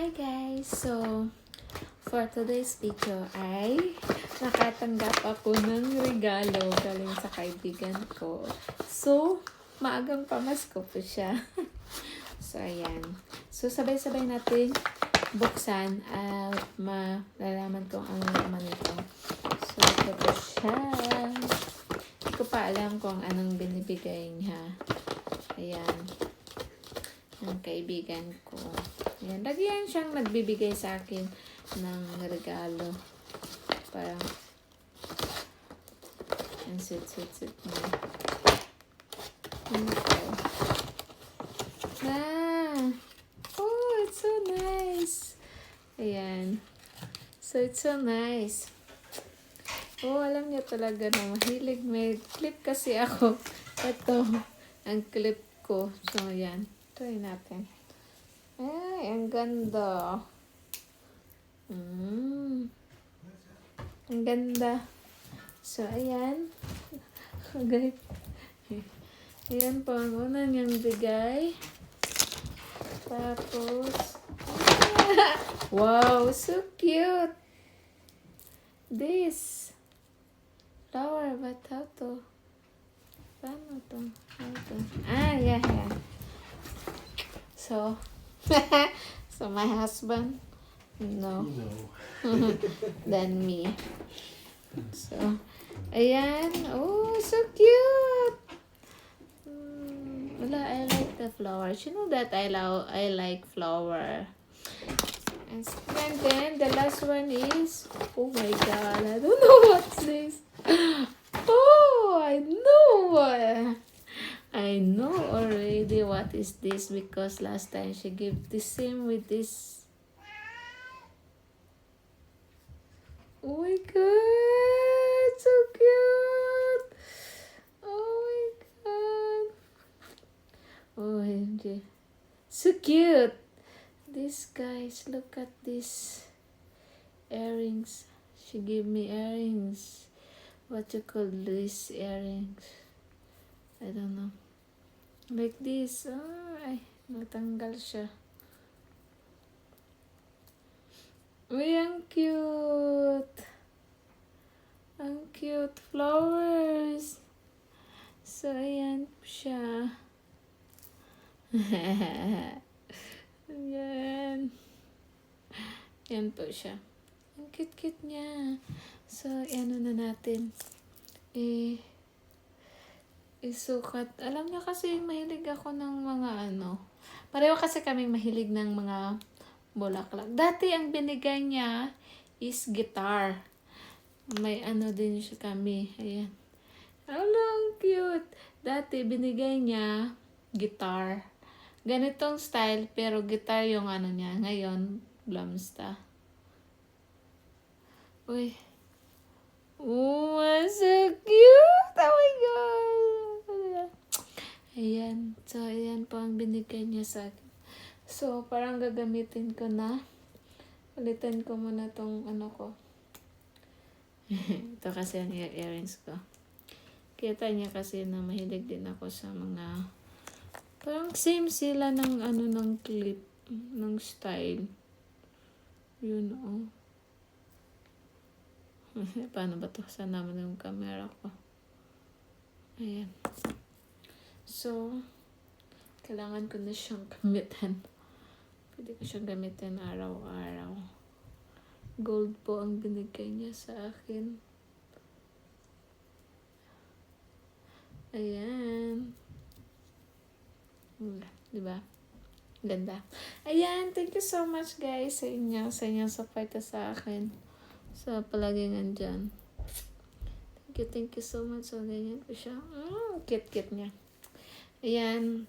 Hi guys! So, for today's video ay nakatanggap ako ng regalo galing sa kaibigan ko. So, maagang pamasko po siya. so, ayan. So, sabay-sabay natin buksan at malalaman kung ang laman nito. So, ito po siya. Hindi ko pa alam kung anong binibigay niya. Ayan ng kaibigan ko. Yan. Lagi yan siyang nagbibigay sa akin ng regalo. Parang ang sweet, sweet, sweet niya. Ah! Oh, it's so nice! Ayan. So, it's so nice. Oh, alam niya talaga na mahilig. May clip kasi ako. Ito, ang clip ko. So, ayan. Try natin. Ay, ang ganda. Mm. Ang ganda. So, ayan. Okay. Ayan po ang una niyang bigay. Tapos, wow, so cute. This. Flower, but how to? Paano to? How to? Ah, yeah, yeah. So, so my husband, no, No. than me. So, ayan. Oh, so cute. Mm, wala, I like the flowers. You know that I love, I like flower. And then the last one is, oh my god, I don't know what's this. Oh, I know. I know already what is this because last time she gave the same with this. Oh my god, so cute! Oh my god. OMG. So cute! These guys, look at this earrings. She gave me earrings. What you call these earrings? I don't know. Like this. Ah, ay, natanggal siya. Uy, ang cute. Ang cute flowers. So, ayan po siya. ayan. Ayan po siya. Ang cute-cute niya. So, ano na natin. Eh, isukat. Alam niya kasi mahilig ako ng mga ano. Pareho kasi kami mahilig ng mga bulaklak. Dati ang binigay niya is guitar. May ano din siya kami. Ayan. Ang cute. Dati binigay niya guitar. Ganitong style, pero guitar yung ano niya. Ngayon, blamsta. Uy. Oh, so cute! Oh my God! Ayan. So, ayan po ang binigay niya sa akin. So, parang gagamitin ko na. Ulitin ko muna tong ano ko. Ito kasi ang ear- earrings ko. Kita niya kasi na mahilig din ako sa mga parang same sila ng ano ng clip ng style. Yun oh. Paano ba to? Saan naman yung camera ko? Ayan. So, kailangan ko na siyang gamitin. Pwede ko siyang gamitin araw-araw. Gold po ang binigay niya sa akin. Ayan. Hmm, Di ba? Ganda. Ayan, thank you so much guys sa inyo, sa inyong support sa akin. Sa palaging nandyan. Thank you, thank you so much. So, ganyan po siya. Mm, cute-cute niya. Ayan.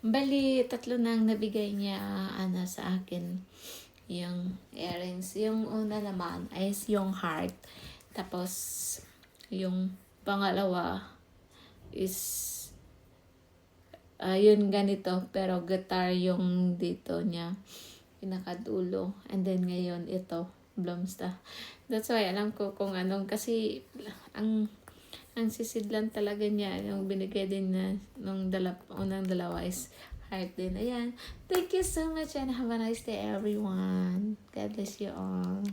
Bali, tatlo nang nabigay niya ana sa akin yung earrings. Yung una naman is yung heart. Tapos, yung pangalawa is ah, yun ganito. Pero guitar yung dito niya. Pinakadulo. And then ngayon, ito. Blomsta. That's why alam ko kung anong kasi ang ang sisidlan talaga niya yung binigay din na nung dala, unang dalawa is heart din. Ayan. Thank you so much and have a nice day everyone. God bless you all.